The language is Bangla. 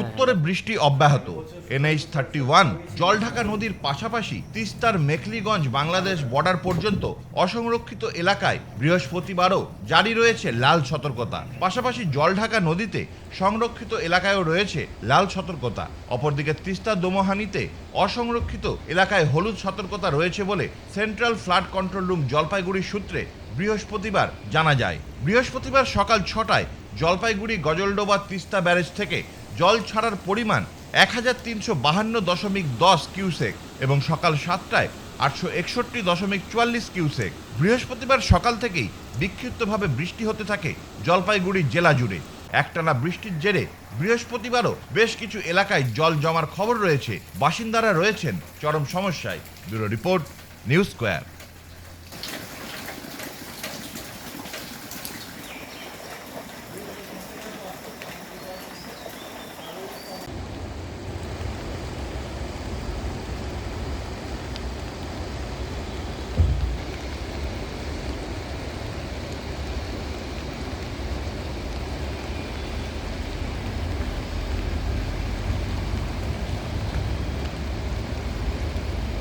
উত্তরে বৃষ্টি অব্যাহত। এনএইচ থার্টি ওয়ান জলঢাকা নদীর পাশাপাশি তিস্তার মেখলিগঞ্জ, বাংলাদেশ বর্ডার পর্যন্ত অসংরক্ষিত এলাকায় বৃহস্পতিবারও জারি রয়েছে লাল সতর্কতা। পাশাপাশি জলঢাকা নদীতে সংরক্ষিত এলাকায়ও রয়েছে লাল সতর্কতা। অপরদিকে তিস্তা দোমহানিতে অসংরক্ষিত এলাকায় হলুদ সতর্কতা রয়েছে বলে central flood control room Jalpaiguri সূত্রে বৃহস্পতিবার জানা যায়। বৃহস্পতিবার সকাল ছটায় জলপাইগুড়ি গজলডোবা তিস্তা ব্যারেজ থেকে জল ছাড়ার পরিমাণ এক হাজার তিনশো বাহান্ন দশমিক দশ কিউসেক এবং সকাল সাতটায় আটশো একষট্টি দশমিক চুয়াল্লিশ কিউসেক। বৃহস্পতিবার সকাল থেকেই বিক্ষিপ্তভাবে বৃষ্টি হতে থাকে জলপাইগুড়ি জেলা জুড়ে। একটানা বৃষ্টির জেরে বৃহস্পতিবারও বেশ কিছু এলাকায় জল জমার খবর রয়েছে। বাসিন্দারা রয়েছেন চরম সমস্যায়। Bureau report, news square.